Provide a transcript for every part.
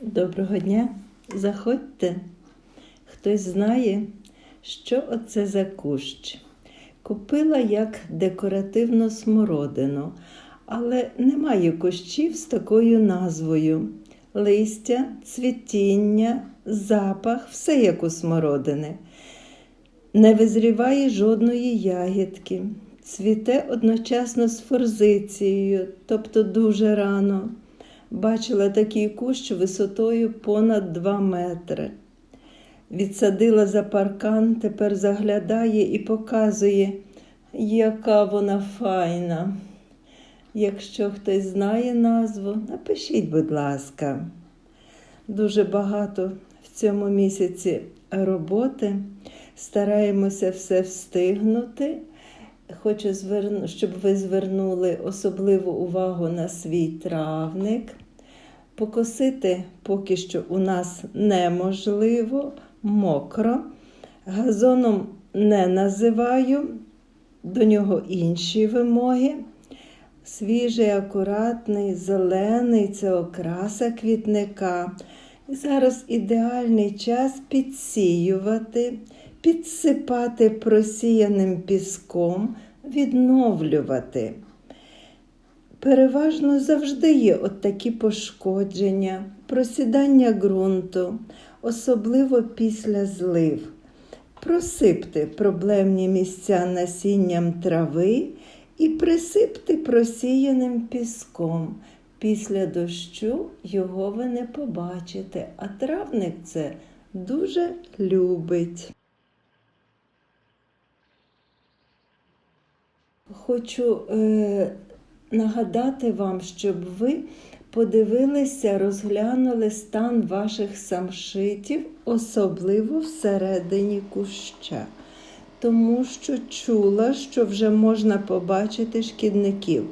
Доброго дня, заходьте. Хтось знає, що оце за кущ. Купила як декоративну смородину, але немає кущів з такою назвою. Листя, цвітіння, запах, все як у смородини. Не визріває жодної ягідки, цвіте одночасно з форзицією, тобто дуже рано. Бачила такий кущ висотою понад 2 метри. Відсадила за паркан, тепер заглядає і показує, яка вона файна. Якщо хтось знає назву, напишіть, будь ласка. Дуже багато в цьому місяці роботи. Стараємося все встигнути. Хочу, щоб ви звернули особливу увагу на свій травник. Покосити поки що у нас неможливо, мокро. Газоном не називаю, до нього інші вимоги. Свіжий, акуратний, зелений це окраса квітника. І зараз ідеальний час підсіювати, підсипати просіяним піском, відновлювати. Переважно завжди є от такі пошкодження, просідання ґрунту, особливо після злив. Просипте проблемні місця насінням трави і присипте просіяним піском. Після дощу його ви не побачите, а травник це дуже любить. Хочу е, нагадати вам, щоб ви подивилися, розглянули стан ваших самшитів, особливо всередині куща. Тому що чула, що вже можна побачити шкідників.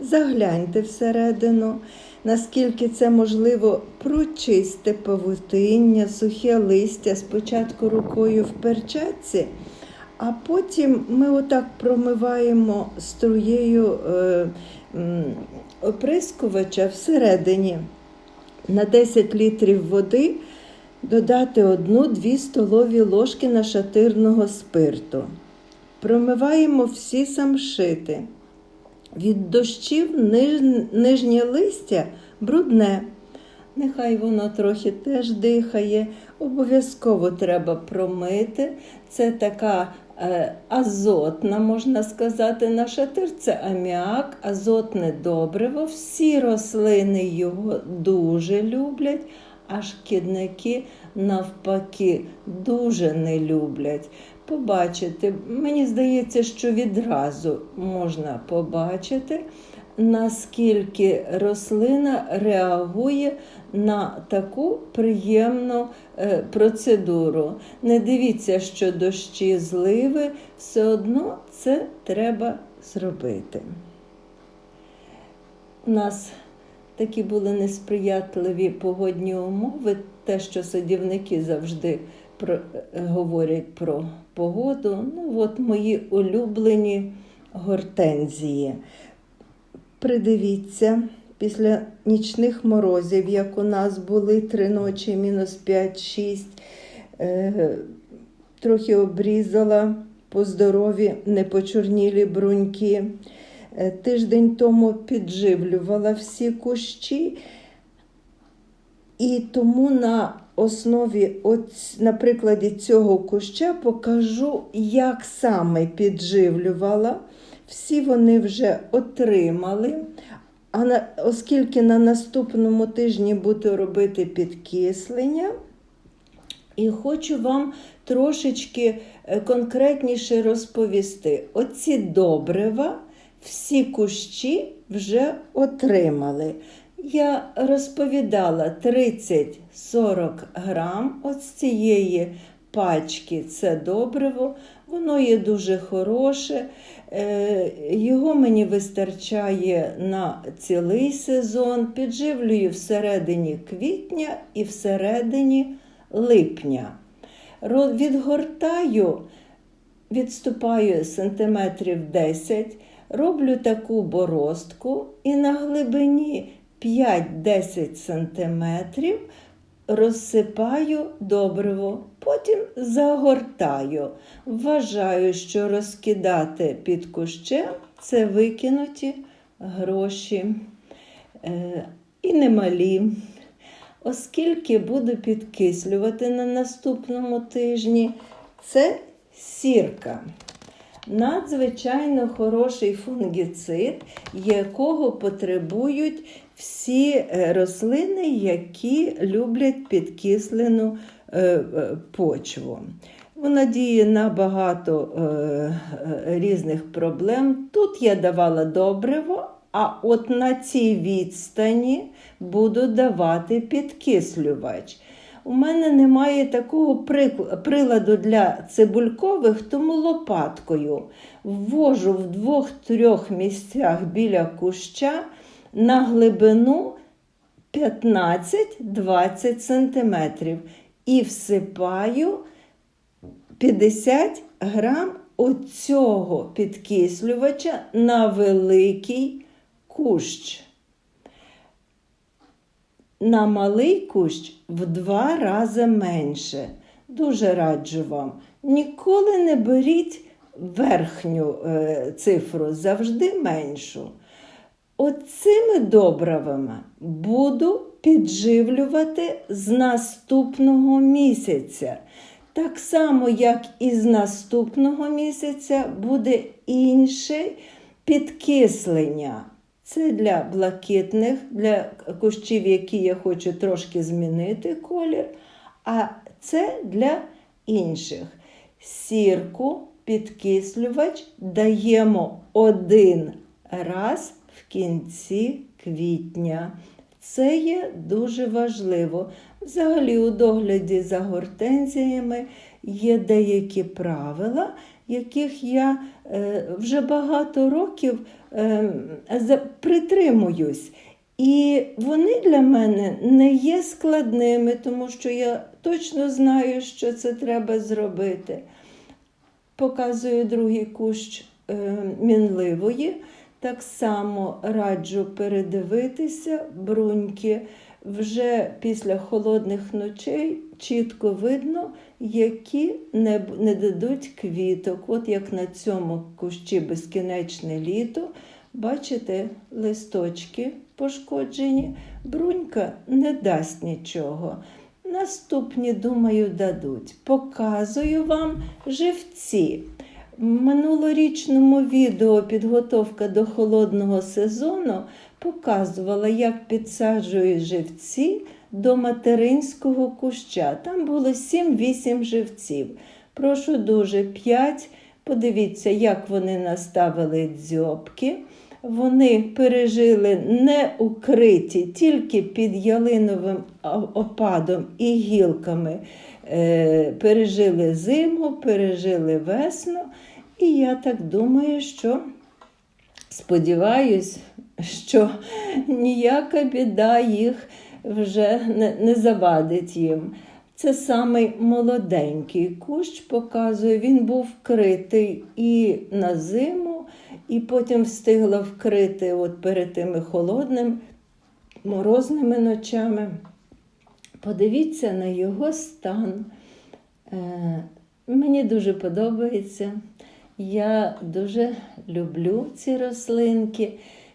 Загляньте всередину, наскільки це можливо, прочисти павутиння, сухе листя спочатку рукою в перчатці, а потім ми отак промиваємо струєю е, оприскувача всередині на 10 літрів води додати 1-2 столові ложки нашатирного спирту. Промиваємо всі самшити. Від дощів ниж... нижнє листя брудне. Нехай воно трохи теж дихає. Обов'язково треба промити. Це така азотна, можна сказати, нашатир це аміак, азотне добриво. Всі рослини його дуже люблять, а шкідники навпаки дуже не люблять. Побачити, мені здається, що відразу можна побачити, наскільки рослина реагує на таку приємну е, процедуру. Не дивіться, що дощі зливи, все одно це треба зробити. У нас такі були несприятливі погодні умови, те, що садівники завжди про, говорять про погоду. Ну, от мої улюблені гортензії. Придивіться, після нічних морозів, як у нас були три ночі, мінус 5-6, е, трохи обрізала по здорові непочорнілі бруньки. Е, Тиждень тому підживлювала всі кущі, і тому на основі, на прикладі цього куща покажу, як саме підживлювала. Всі вони вже отримали. А на, оскільки на наступному тижні буду робити підкислення, і хочу вам трошечки е, конкретніше розповісти. Оці добрива всі кущі вже отримали. Я розповідала 30-40 грам от з цієї пачки це добриво. Воно є дуже хороше, його мені вистачає на цілий сезон. Підживлюю всередині квітня і всередині липня. Відгортаю, відступаю сантиметрів 10, роблю таку боростку і на глибині 5-10 сантиметрів розсипаю добриво, потім загортаю. Вважаю, що розкидати під кущем це викинуті гроші е, і немалі. Оскільки буду підкислювати на наступному тижні, це сірка. Надзвичайно хороший фунгіцид, якого потребують всі е, рослини, які люблять підкислену е, е, почву. Вона діє на багато різних проблем. Тут я давала добриво, а от на цій відстані буду давати підкислювач. У мене немає такого приладу для цибулькових, тому лопаткою ввожу в двох-трьох місцях біля куща на глибину 15-20 см і всипаю 50 грам оцього підкислювача на великий кущ. На малий кущ в два рази менше. Дуже раджу вам. Ніколи не беріть верхню е, цифру, завжди меншу. Оцими добривами буду підживлювати з наступного місяця. Так само, як і з наступного місяця, буде інше підкислення. Це для блакитних, для кущів, які я хочу трошки змінити колір. А це для інших. Сірку, підкислювач даємо один раз в кінці квітня. Це є дуже важливо. Взагалі, у догляді за гортензіями є деякі правила, яких я вже багато років е, притримуюсь. І вони для мене не є складними, тому що я точно знаю, що це треба зробити. Показую другий кущ е, мінливої. Так само раджу передивитися бруньки. Вже після холодних ночей чітко видно, які не, не дадуть квіток. От як на цьому кущі безкінечне літо. Бачите, листочки пошкоджені, брунька не дасть нічого. Наступні, думаю, дадуть. Показую вам живці. В минулорічному відео підготовка до холодного сезону показувала, як підсаджують живці до материнського куща. Там було 7-8 живців. Прошу дуже 5. Подивіться, як вони наставили дзьобки. Вони пережили не укриті тільки під ялиновим опадом і гілками. Е, пережили зиму, пережили весну. І я так думаю, що сподіваюсь, що ніяка біда їх вже не, не завадить їм. Це самий молоденький кущ показує, він був вкритий і на зиму, і потім встигла вкрити от перед тими холодними морозними ночами. Подивіться на його стан. Е, Мені дуже подобається. Я дуже люблю ці рослинки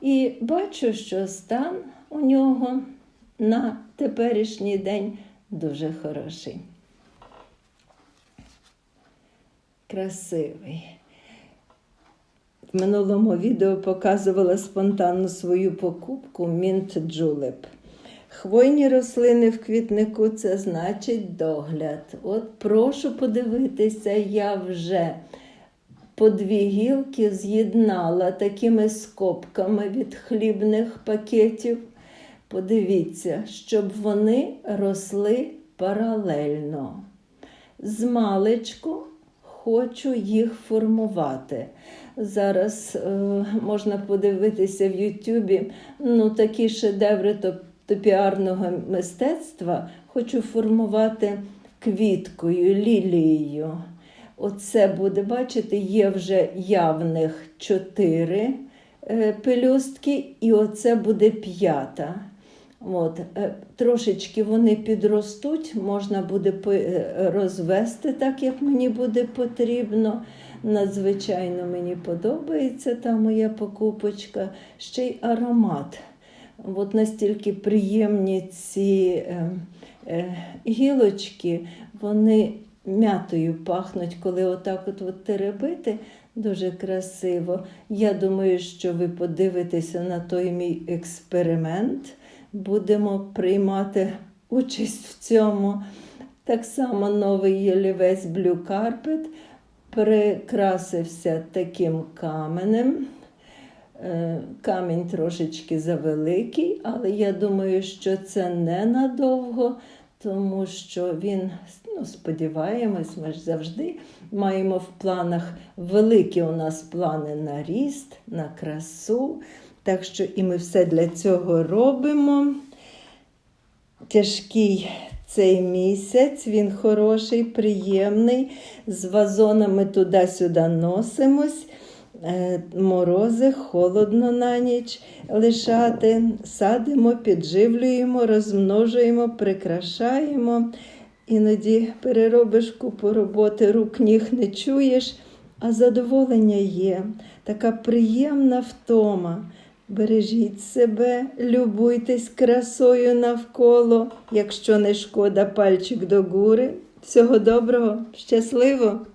і бачу, що стан у нього на теперішній день дуже хороший. Красивий. В минулому відео показувала спонтанно свою покупку Mint Julep. Хвойні рослини в квітнику це значить догляд. От прошу подивитися, я вже по дві гілки з'єднала такими скобками від хлібних пакетів. Подивіться, щоб вони росли паралельно. З маличку хочу їх формувати. Зараз е, можна подивитися в Ютубі ну, такі шедеври топіарного мистецтва. Хочу формувати квіткою, лілією. Оце буде, бачите, є вже явних чотири е, пелюстки, і оце буде п'ята. От, е, трошечки вони підростуть, можна буде е, розвести так, як мені буде потрібно. Надзвичайно мені подобається та моя покупочка. Ще й аромат. От настільки приємні ці е, е, гілочки, вони м'ятою пахнуть, коли отак от, от теребити. Дуже красиво. Я думаю, що ви подивитеся на той мій експеримент. Будемо приймати участь в цьому. Так само новий ялівець Blue Carpet прикрасився таким каменем. Е, Камінь трошечки завеликий, але я думаю, що це ненадовго, тому що він, ну, сподіваємось, ми ж завжди маємо в планах великі у нас плани на ріст, на красу. Так що і ми все для цього робимо. Тяжкий цей місяць, він хороший, приємний. З вазонами туди-сюди носимось. Е, Морози, холодно на ніч лишати, садимо, підживлюємо, розмножуємо, прикрашаємо. Іноді переробиш купу роботи, рук ніг не чуєш, а задоволення є. Така приємна втома. Бережіть себе, любуйтесь красою навколо. Якщо не шкода, пальчик до гури. Всього доброго, щасливо!